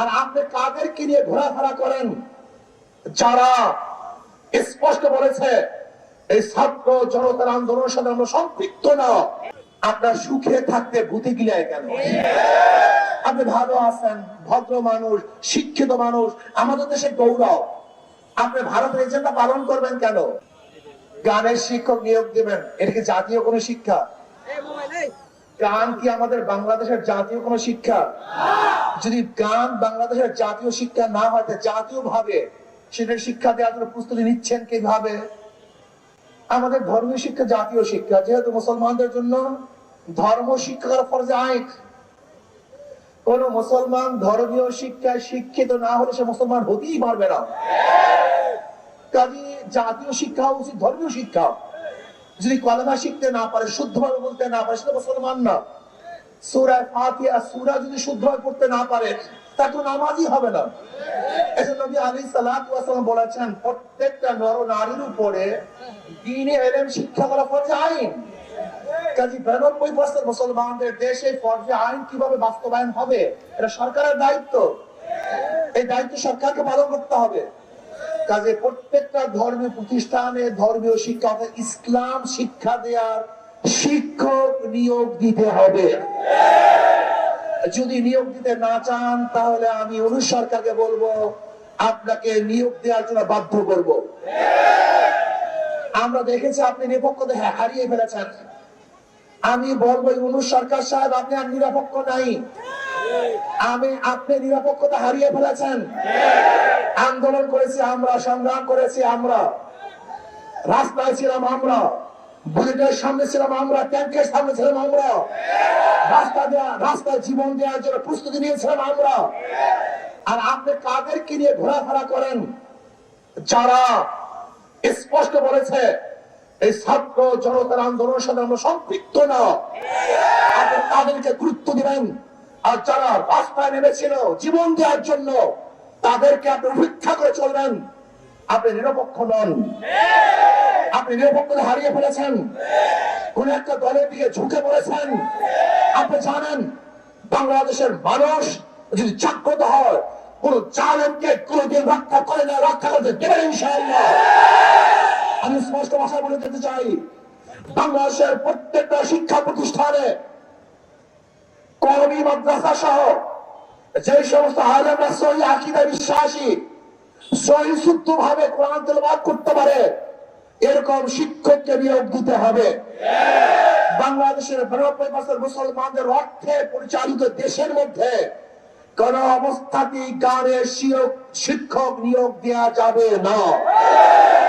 আর আপনি কাদেরকে নিয়ে ঘোরাফেরা করেন? যারা স্পষ্ট বলেছে, এই ছাত্র জনতার আন্দোলনের সাথে আমরা সম্পৃক্ত না। আপনার সুখে থাকতে ভূতে গিলায় কেন? আপনি ভালো আছেন, ভদ্র মানুষ, শিক্ষিত মানুষ, আমাদের দেশে গৌরব। আপনি ভারতের এজেন্ডা পালন করবেন কেন? গানের শিক্ষক নিয়োগ দিবেন এটা কি জাতীয় কোনো শিক্ষা? গান কি আমাদের বাংলাদেশের জাতীয় কোনো শিক্ষা? যদি গান বাংলাদেশের জাতীয় শিক্ষা না হয় জাতীয় ভাবে সেটার শিক্ষা দেওয়ার জন্য প্রস্তুতি নিচ্ছেন কীভাবে? আমাদের ধর্মীয় শিক্ষা জাতীয় শিক্ষা, যেহেতু মুসলমানদের জন্য ধর্ম শিক্ষা করা ফরজে আইন। কোন মুসলমান ধর্মীয় শিক্ষায় শিক্ষিত না হলে সে মুসলমান হতেই পারবে না। কাজে জাতীয় শিক্ষা উচিত ধর্মীয় শিক্ষা। যদি কলেমা শিখতে না পারে, শুদ্ধভাবে বলতে না পারে, সেটা মুসলমান না। সুরায় ফাতিহা, সুরা যদি শুদ্ধভাবে পড়তে না পারে নারীর উপরে শিক্ষা করা আইন। মুসলমানদের দেশে ফরজে আইন কীভাবে বাস্তবায়ন হবে, এটা সরকারের দায়িত্ব। এই দায়িত্ব সরকারকে পালন করতে হবে। কাজে প্রত্যেকটা ধর্মীয় প্রতিষ্ঠানে ধর্মীয় শিক্ষা ইসলাম শিক্ষা দেওয়ার শিক্ষক নিয়োগ দিতে হবে। যদি নিয়োগ দিতে না চান, তাহলে আমি অনু সরকারকে বলব, আপনাকে নিয়োগ দেওয়ার জন্য বাধ্য করব। আমরা দেখেছি আপনি নিরপেক্ষতা হা- হারিয়ে ফেলেছেন। আমি বলব অনু সরকার সাহেব, আপনি আর নিরপেক্ষ নাই। আমি আপনি নিরপেক্ষতা হারিয়ে ফেলেছেন। আন্দোলন করেছি আমরা, সংগ্রাম করেছি আমরা। রাস্তায় ছিলাম আমরা, বুলেটের সামনে ছিলাম আমরা ট্যাঙ্কের সামনে ছিলাম আমরা। রাস্তা দেওয়া রাস্তায় জীবন দেওয়ার জন্য প্রস্তুতি নিয়েছিলাম আমরা। আর আপনি কাদেরকে নিয়ে ঘোরাফেরা করেন? যারা স্পষ্ট বলেছে, এই ছাত্র জনতার আন্দোলনের সাথে আমরা সম্পৃক্ত না। আপনি তাদেরকে গুরুত্ব দিবেন। আর যারা রাস্তায় নেমেছিল জীবন দেওয়ার জন্য, তাদেরকে আপনি উপেক্ষা করে চলবেন। আপনি নিরপেক্ষ নন। আপনি নিরপেক্ষতা হারিয়ে ফেলেছেন। কোন একটা দলের দিকে ঝুঁকে পড়েছেন। আপনি জানেন, বাংলাদেশের মানুষ যদি জাগ্রত হয়, কোন চালককে কোনো কোনদিন রক্ষা করে না, রক্ষা করতে দেবেন ইনশাআল্লাহ। আমি স্পষ্ট ভাষায় বলে দিতে চাই, বাংলাদেশের প্রত্যেকটা শিক্ষা প্রতিষ্ঠানে কর্মী মাদ্রাসা সহ যে সমস্ত আলেমরা সহি আকিদা বিশ্বাসী, সহি শুদ্ধ ভাবে কোরআন করতে পারে, এরকম শিক্ষককে নিয়োগ দিতে হবে। বাংলাদেশের বিরানব্বই বছর মুসলমানদের অর্থে পরিচালিত দেশের মধ্যে কোন অবস্থাতেই শিক্ষক- শিক্ষক নিয়োগ দেওয়া যাবে না।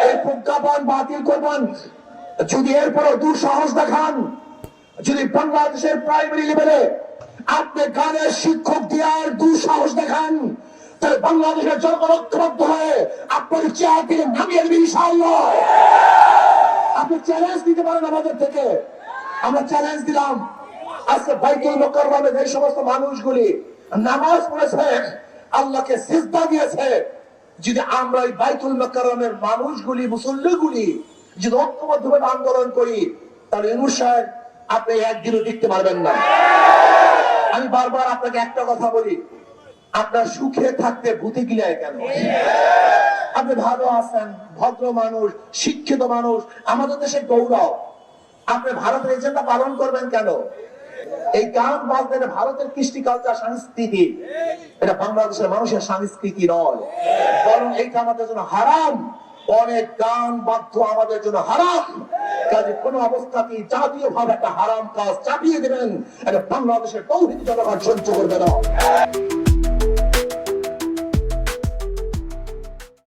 এই প্রজ্ঞাপন বাতিল করবেন। যদি এরপরও দুঃসাহস দেখান, যদি বাংলাদেশের প্রাইমারি লেভেলে আপনি গানের শিক্ষক দেওয়ার দুঃসাহস দেখান। তাহলে বাংলাদেশের জনগণ হয়ে আপনার চেয়ার থেকে নামিয়ে দেবেন আপনি চ্যালেঞ্জ দিতে পারেন আমাদের থেকে। আমরা চ্যালেঞ্জ দিলাম। আজকে বাইতুল মোকাররমে যে সমস্ত মানুষগুলি নামাজ পড়েছে, আল্লাহকে সিজদা দিয়েছে, যদি আমরা এই বাইতুল মোকাররমের মানুষগুলি, মুসল্লিগুলি যদি ঐক্যবদ্ধভাবে আন্দোলন করি, তাহলে সাহেব, আপনি একদিনও টিকতে পারবেন না। আমি বারবার আপনাকে একটা কথা বলি। আপনার সুখে থাকতে ভূতে গিলায় কেন? আপনি ভালো আছেন, ভদ্র মানুষ, শিক্ষিত মানুষ, আমাদের দেশে গৌরব। আপনি ভারতের এজেন্ডা পালন করবেন কেন? এই গান বাজনা ভারতের কৃষ্টি কালচার, সংস্কৃতি। এটা বাংলাদেশের মানুষের সংস্কৃতি নয়। বরং এইটা আমাদের জন্য হারাম। অনেক গান বাদ্য আমাদের জন্য হারাম। কাজে কোন অবস্থাতেই জাতীয় ভাবে একটা হারাম কাজ চাপিয়ে দেবেন। এটা বাংলাদেশের তৌহিদ জনগণ সহ্য করবে না।